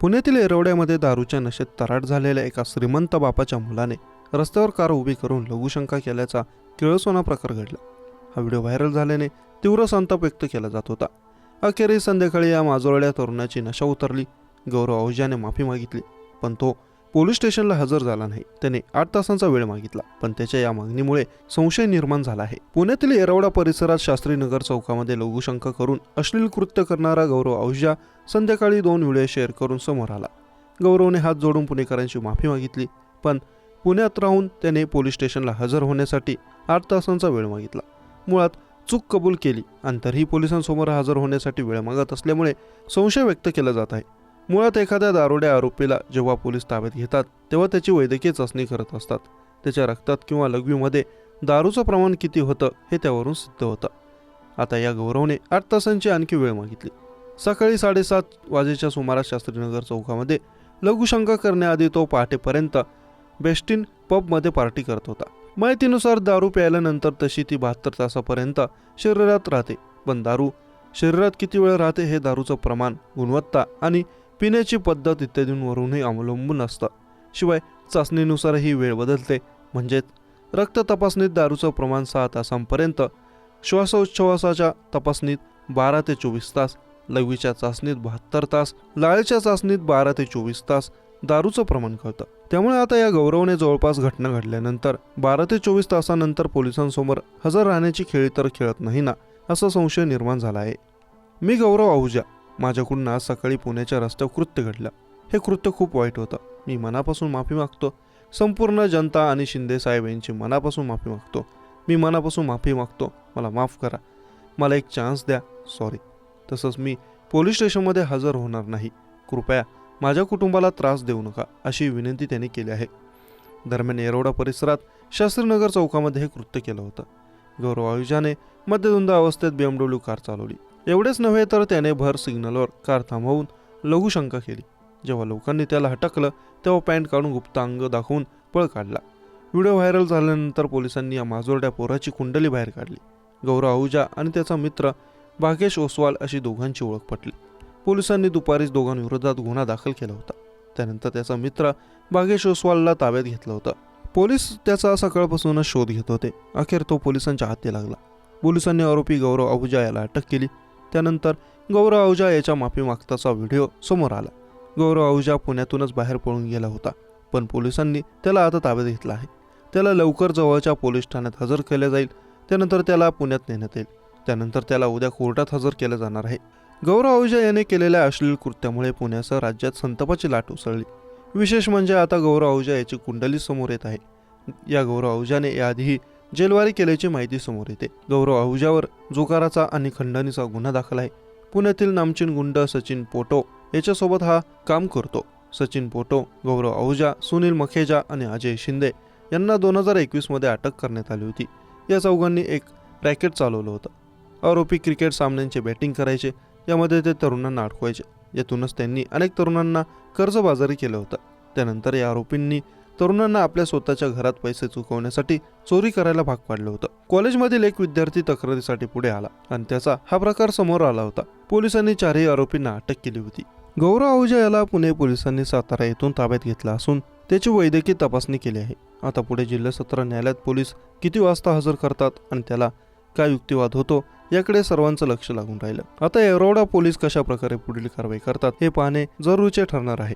पुण्यातील एरवड्यामध्ये दारूच्या नशेत तराट झालेल्या एका श्रीमंत बापाच्या मुलाने रस्त्यावर कार उभी करून लघुशंका केल्याचा किळसोना प्रकार घडला. हा व्हिडिओ व्हायरल झाल्याने तीव्र संताप व्यक्त केला जात होता. अखेरीस संध्याकाळी या माजोळल्या तरुणाची नशा उतरली. गौरव आहुजाने माफी मागितली पण तो पोलीस स्टेशनला हजर झाला नाही. त्याने आठ तासांचा वेळ मागितला पण त्याच्या या मागणीमुळे संशय निर्माण झाला आहे. पुण्यातील येरवडा परिसरात शास्त्रीनगर चौकामध्ये लघुशंका करून अश्लील कृत्य करणारा गौरव आहुजा संध्याकाळी दोन व्हिडिओ शेअर करून समोर आला. गौरवने हात जोडून पुणेकरांची माफी मागितली पण पुण्यात राहून त्याने पोलीस स्टेशनला हजर होण्यासाठी आठ तासांचा वेळ मागितला. मुळात चूक कबूल केली आणि तरीही पोलिसांसमोर हजर होण्यासाठी वेळ मागत असल्यामुळे संशय व्यक्त केला जात आहे. मुळात एखाद्या दारुड्या आरोपीला जेव्हा पोलीस ताब्यात घेतात तेव्हा त्याची वैद्यकीय चाचणी करत असतात. त्याच्या रक्तात किंवा लघवीमध्ये दारूचं प्रमाण किती होतं हे त्यावरून सिद्ध होतं. आता या गौरवने आठ तासांची आणखी वेळ मागितली. सकाळी साडेसात वाजेच्या सुमारास शास्त्रीनगर चौकामध्ये लघुशंका करण्याआधी तो पहाटेपर्यंत बेस्टिन पबमध्ये पार्टी करत होता. माहितीनुसार दारू प्यायल्यानंतर तशी ती बहात्तर तासापर्यंत शरीरात राहते. पण दारू शरीरात किती वेळ राहते हे दारूचं प्रमाण गुणवत्ता आणि पिण्याची पद्धत इत्यादींवरूनही अवलंबून असतं शिवाय चाचणीनुसारही वेळ बदलते. म्हणजेच रक्त तपासणीत दारूचं प्रमाण सहा तासांपर्यंत श्वासोच्छवासाच्या तपासणीत बारा ते चोवीस तास लघवीच्या चाचणीत बहात्तर तास लाळेच्या चाचणीत बारा ते चोवीस तास दारूचं प्रमाण कळतं. त्यामुळे आता या गौरवने जवळपास घटना घडल्यानंतर बारा ते चोवीस तासानंतर पोलिसांसमोर हजर राहण्याची खेळी तर खेळत नाही ना असा संशय निर्माण झाला आहे. मी गौरव आहुजा. माझ्याकडून आज सकाळी पुण्याच्या रस्त्यावर कृत्य घडलं. हे कृत्य खूप वाईट होतं. मी मनापासून माफी मागतो. संपूर्ण जनता आणि शिंदे साहेब यांची मनापासून माफी मागतो. मी मनापासून माफी मागतो. मला माफ करा. मला एक चान्स द्या. सॉरी तसंच मी पोलीस स्टेशनमध्ये हजर होणार नाही. कृपया माझ्या कुटुंबाला त्रास देऊ नका अशी विनंती त्यांनी केली आहे. दरम्यान येरवडा परिसरात शास्त्रीनगर चौकामध्ये हे कृत्य केलं होतं. गौरव आयुजाने मध्यधुंद अवस्थेत बी एम डब्ल्यू कार चालवली. एवढेच नव्हे तर त्याने भर सिग्नलवर कार थांबवून लघुशंका केली. जेव्हा लोकांनी त्याला हटकलं तेव्हा पॅन्ट काढून गुप्तांग दाखवून पळ काढला. व्हिडिओ व्हायरल झाल्यानंतर पोलिसांनी या माजोरड्या पोराची कुंडली बाहेर काढली. गौरव आहुजा आणि त्याचा मित्र बागेश ओसवाल अशी दोघांची ओळख पटली. पोलिसांनी दुपारीच दोघांविरोधात गुन्हा दाखल केला होता. त्यानंतर त्याचा मित्र बागेश ओसवालला ताब्यात घेतलं होतं. पोलीस त्याचा सकाळपासूनच शोध घेत होते. अखेर तो पोलिसांच्या हाती लागला. पोलिसांनी आरोपी गौरव आहुजा याला अटक केली. त्यानंतर गौरव आहुजा याच्या माफी मागताचा व्हिडिओ समोर आला. गौरव आहुजा पुण्यातूनच बाहेर पळून गेला होता पण पोलिसांनी त्याला आता ताब्यात घेतला आहे. त्याला लवकर जवळच्या पोलीस ठाण्यात हजर केले जाईल त्यानंतर त्याला पुण्यात नेण्यात येईल. त्यानंतर त्याला उद्या कोर्टात हजर केलं जाणार आहे. गौरव आहुजा याने केलेल्या अश्लील कृत्यामुळे पुण्यासह राज्यात संतापाची लाट उसळली. विशेष म्हणजे आता गौरव आहुजा याची कुंडली समोर येत आहे. या गौरव आहुजाने याआधीही जेलवारी केल्याची माहिती समोर येते. गौरव आहुजावर जोकाराचा आणि खंडणीचा गुन्हा दाखल आहे. पुण्यातील नामचीन गुंड सचिन पोटो याच्यासोबत हा काम करतो. सचिन पोटो गौरव आहुजा सुनील मखेजा आणि अजय शिंदे यांना दोन हजार एकवीसमध्ये अटक करण्यात आली होती. या चौघांनी एक रॅकेट चालवलं होतं. आरोपी क्रिकेट सामन्यांचे बॅटिंग करायचे यामध्ये ते तरुणांना अडकवायचे. यातूनच त्यांनी अनेक तरुणांना कर्जबाजारी केलं होतं. त्यानंतर या आरोपींनी तरुणांना आपल्या स्वतःच्या घरात पैसे चुकवण्यासाठी चोरी करायला भाग पाडलं होतं. कॉलेजमधील एक विद्यार्थी तक्रारीसाठी पुढे आला आणि त्याचा हा प्रकार समोर आला होता. पोलिसांनी चारही आरोपींना अटक केली होती. गौरव आहुजा याला पुणे पोलिसांनी सातारा येथून ताब्यात घेतला असून त्याची वैद्यकीय तपासणी केली आहे. आता पुढे जिल्हा सत्र न्यायालयात पोलीस किती वाजता हजर करतात आणि त्याला काय युक्तिवाद होतो याकडे सर्वांचं लक्ष लागून राहिलं. आता एरोडा पोलीस कशा प्रकारे पुढील कारवाई करतात हे पाहणे जरुरीचे ठरणार आहे.